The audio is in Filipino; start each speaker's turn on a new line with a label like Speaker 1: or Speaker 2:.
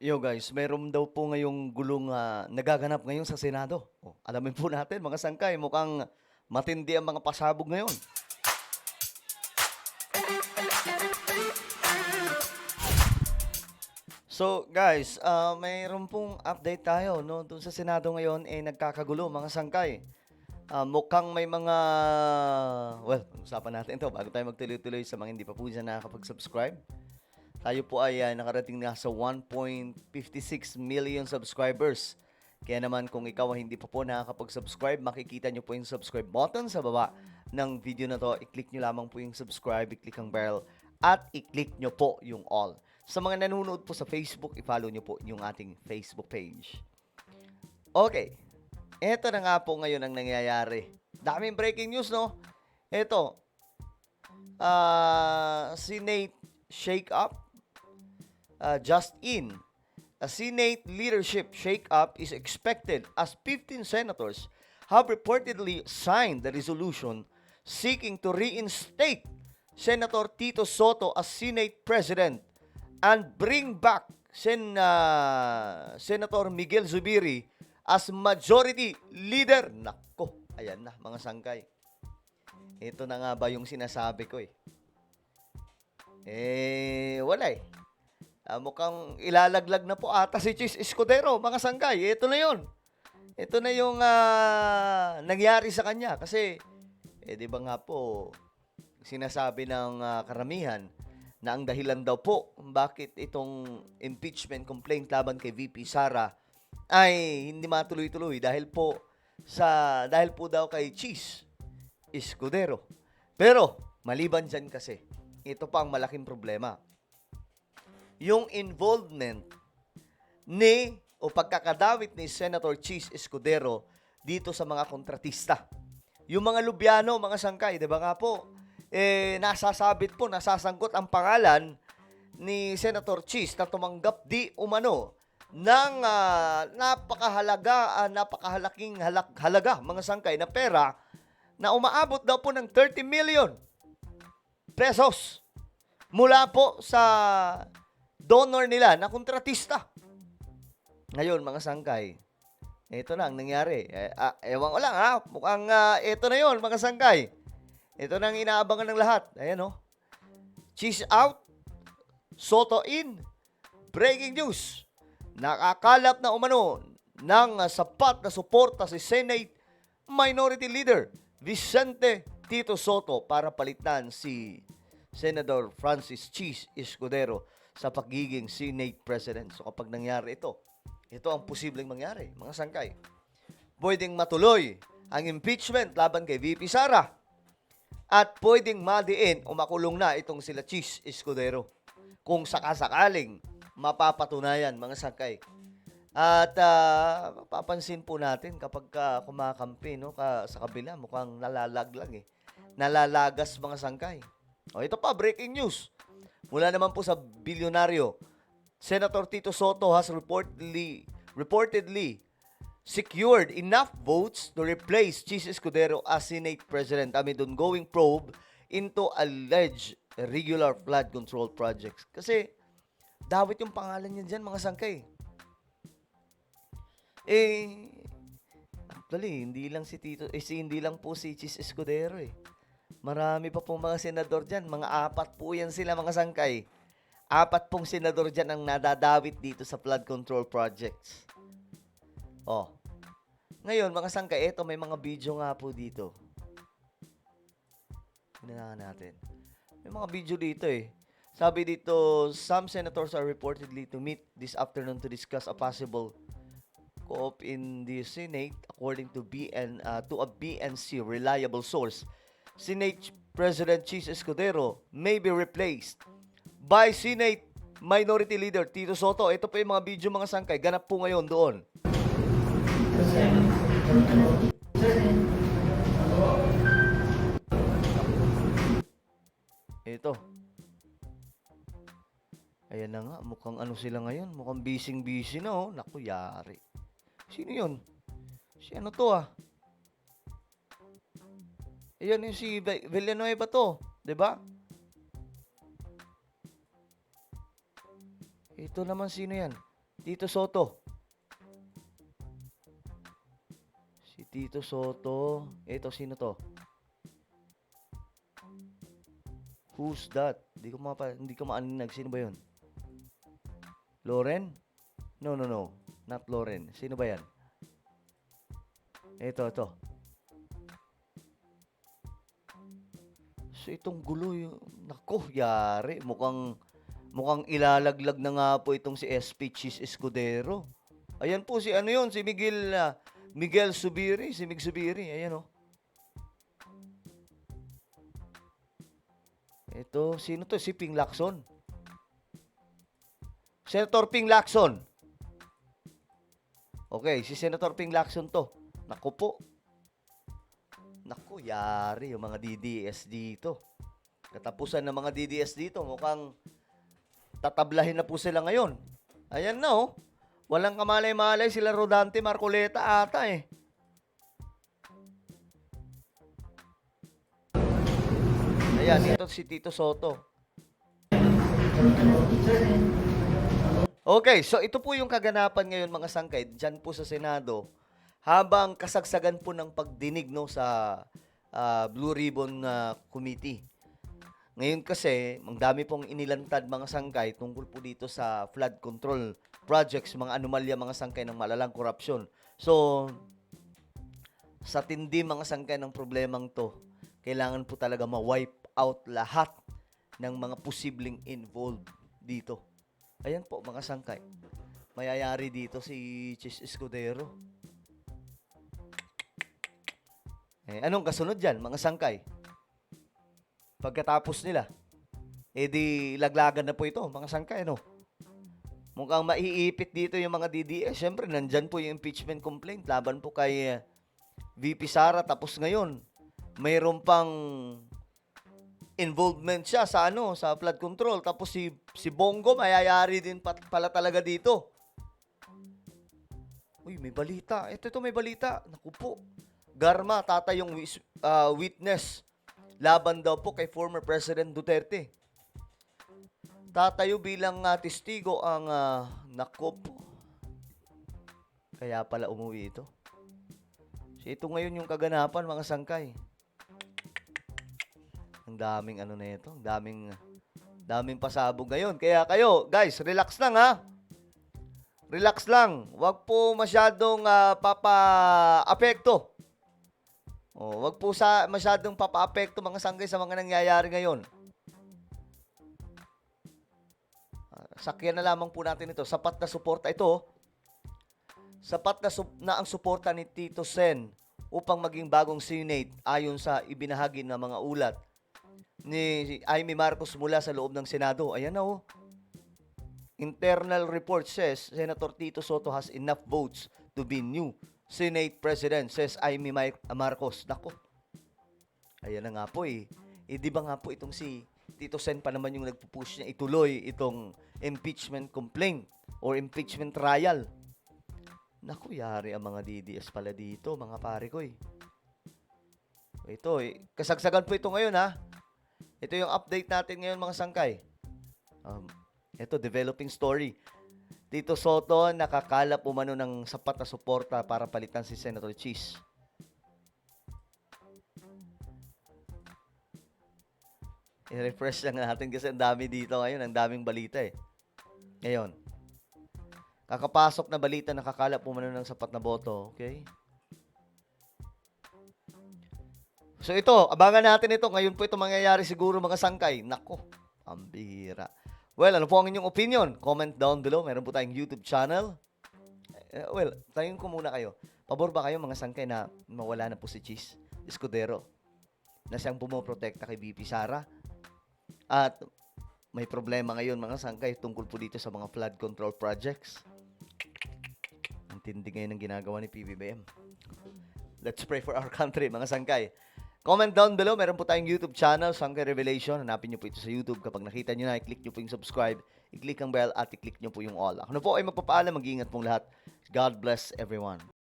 Speaker 1: Yo guys, meron daw po ngayong gulong ah, nagaganap ngayon sa Senado. Oh, alamin po natin mga sangkay, mukhang matindi ang mga pasabog ngayon. So guys, ah, mayroon pong update tayo no doon sa Senado ngayon eh nagkakagulo mga sangkay. Ah, mukhang may mga well, usapan natin 'to bago tayo magtuloy-tuloy sa mga hindi pa po dyan nakakapag-subscribe. Tayo po ay ah, nakarating na sa 1.56 million subscribers. Kaya naman kung ikaw hindi pa po nakakapag-subscribe, makikita nyo po yung subscribe button sa baba ng video na to. I-click nyo lamang po yung subscribe, i-click ang bell, at i-click nyo po yung all. Sa mga nanonood po sa Facebook, i-follow nyo po yung ating Facebook page. Okay. Eto na nga po ngayon ang nangyayari. Daming breaking news, no? Eto. Ah, Senate shake-up uh, just in. A Senate leadership shake-up is expected as 15 senators have reportedly signed the resolution seeking to reinstate Senator Tito Soto as Senate President and bring back Sen, uh, Senator Miguel Zubiri as Majority Leader. Nako, ayan na mga sangkay. Ito na nga ba yung sinasabi ko eh. Eh, wala eh. Ah, mukhang ilalaglag na po ata si Chis Escudero, mga sanggay. Ito na yon. Ito na yung ah, nangyari sa kanya. Kasi, eh, di ba nga po, sinasabi ng ah, karamihan na ang dahilan daw po bakit itong impeachment complaint laban kay VP Sara ay hindi matuloy-tuloy dahil po sa dahil po daw kay Cheese Escudero. Pero maliban diyan kasi, ito pa ang malaking problema. Yung involvement ni o pagkakadawit ni Senator Cheese Escudero dito sa mga kontratista. Yung mga Lubiano, mga sangkay, 'di ba nga po? Eh nasasabit po, nasasangkot ang pangalan ni Senator Cheese na tumanggap di umano ng ah, napakahalaga, ah, napakahalaking halak, halaga mga sangkay na pera na umaabot daw po ng 30 million pesos mula po sa donor nila na kontratista. Ngayon, mga sangkay, ito na ang nangyari. Eh, ah, ewan ko lang ha, mukhang ah, ito na yon mga sangkay. Ito na ang inaabangan ng lahat. Ayan oh. Cheese out, Soto in, breaking news. Nakakalap na umano ng sapat na suporta si Senate Minority Leader Vicente Tito Soto para palitan si Senator Francis Cheese Escudero sa pagiging Senate President. So kapag nangyari ito, ito ang posibleng mangyari, mga sangkay. Pwedeng matuloy ang impeachment laban kay VP Sara at pwedeng madiin o makulong na itong sila Cheese Escudero kung sakasakaling mapapatunayan, mga sangkay. At ah, papansin po natin kapag ka kumakampi no, ka, sa kabila, mukhang nalalaglag eh. Nalalagas mga sangkay. O ito pa, breaking news. Mula naman po sa bilyonaryo, Senator Tito Soto has reportedly reportedly secured enough votes to replace Chis Escudero as Senate President amid ongoing probe into alleged irregular flood control projects. Kasi dawit yung pangalan niya dyan, mga sangkay. Eh, actually, hindi lang si Tito, eh, si, hindi lang po si Chis Escudero eh. Marami pa pong mga senador dyan. Mga apat po yan sila mga sangkay. Apat pong senador dyan ang nadadawit dito sa flood control projects. Oh. Ngayon, mga sangkay, eto may mga video nga po dito. Tingnan natin. May mga video dito eh. Sabi dito, some senators are reportedly to meet this afternoon to discuss a possible co-op in the Senate according to BN uh, to a BNC reliable source. Senate President Chis Escudero may be replaced by Senate Minority Leader Tito Soto. Ito po yung mga video mga sangkay. Ganap po ngayon doon. Ito. Ayan na nga, mukhang ano sila ngayon. Mukhang busy-busy na oh. Naku, yari. Sino yun? Si ano to ah? Ayan yung si Vi- Villanueva to. 'di ba? Ito naman sino yan? Tito Soto. Si Tito Soto. Ito, sino to? Who's that? Hindi ko mapa, hindi ko maaninag. Sino ba yun? Loren? No, no, no. Not Loren. Sino ba yan? Ito, ito. So, itong gulo yung... Nako, yari. Mukhang... Mukhang ilalaglag na nga po itong si SP Cheese Escudero. Ayan po si ano yun, si Miguel ah, Miguel Subiri, si Mig Subiri, ayan oh. Ito, sino to? Si Ping Lacson. Senator Ping Lacson. Okay, si Senator Ping Lacson to. Naku po. Naku, yari yung mga DDS dito. Katapusan ng mga DDS dito, mukhang tatablahin na po sila ngayon. Ayan na oh. Walang kamalay-malay sila Rodante Marcoleta ata eh. Ayan, ito si Tito Soto. Okay, so ito po yung kaganapan ngayon mga sangkay dyan po sa Senado habang kasagsagan po ng pagdinig no sa ah, Blue Ribbon ah, Committee. Ngayon kasi, ang dami pong inilantad mga sangkay tungkol po dito sa flood control projects, mga anomalya mga sangkay ng malalang korupsyon. So, sa tindi mga sangkay ng problemang to, kailangan po talaga ma-wipe out lahat ng mga posibleng involved dito. Ayan po mga sangkay. Mayayari dito si Chis Escudero. Eh, anong kasunod dyan, mga sangkay? Pagkatapos nila, eh di laglagan na po ito, mga sangkay, no? Mukhang maiipit dito yung mga DDS. Siyempre, nandyan po yung impeachment complaint laban po kay eh, VP Sara. Tapos ngayon, mayroon pang involvement siya sa ano, sa flood control. Tapos si si Bongo mayayari din pat, pala talaga dito. Uy, may balita. Ito, ito may balita. Naku po. Garma, tata yung wis- ah, witness. Laban daw po kay former President Duterte. Tatayo bilang ah, testigo ang uh, naku po. Kaya pala umuwi ito. So, ito ngayon yung kaganapan, mga sangkay. Ang daming ano na ito. Ang daming, daming pasabog ngayon. Kaya kayo, guys, relax lang ha. Relax lang. Huwag po masyadong ah, papa-apekto. Oh, wag po sa masyadong papa-apekto mga sanggay sa mga nangyayari ngayon. Ah, Sakyan na lamang po natin ito. Sapat na suporta ito. oh. Sapat na, sup- na ang suporta ni Tito Sen upang maging bagong Senate ayon sa ibinahagi ng mga ulat ni Amy Marcos mula sa loob ng Senado. Ayan na oh. Internal report says Senator Tito Soto has enough votes to be new Senate President, says Amy Marcos. Nako. Ayan na nga po eh. Eh ba nga po itong si Tito Sen pa naman yung nagpupush niya ituloy itong impeachment complaint or impeachment trial. Naku, yari ang mga DDS pala dito, mga pare ko eh. Ito eh. Kasagsagan po ito ngayon ha. Ito yung update natin ngayon mga sangkay. Um, ito, developing story. Tito Soto nakakalap umano ng sapat na suporta para palitan si Senator Cheese. I-refresh lang natin kasi ang dami dito ngayon, ang daming balita eh. Ngayon, kakapasok na balita nakakalap umano ng sapat na boto, okay? So ito, abangan natin ito. Ngayon po ito mangyayari siguro mga sangkay. Nako, ang bihira. Well, ano po ang inyong opinion? Comment down below. Meron po tayong YouTube channel. Eh, well, tayo ko muna kayo. Pabor ba kayo mga sangkay na mawala na po si Cheese Escudero na siyang pumoprotekta kay BP Sara? At may problema ngayon mga sangkay tungkol po dito sa mga flood control projects. Ang tindi ngayon ng ginagawa ni PBBM. Let's pray for our country, mga sangkay. Comment down below. Meron po tayong YouTube channel, Sangkay Revelation. Hanapin nyo po ito sa YouTube. Kapag nakita nyo na, i-click nyo po yung subscribe, i-click ang bell, at i-click nyo po yung all. Ako na po ay magpapaalam. Mag-iingat pong lahat. God bless everyone.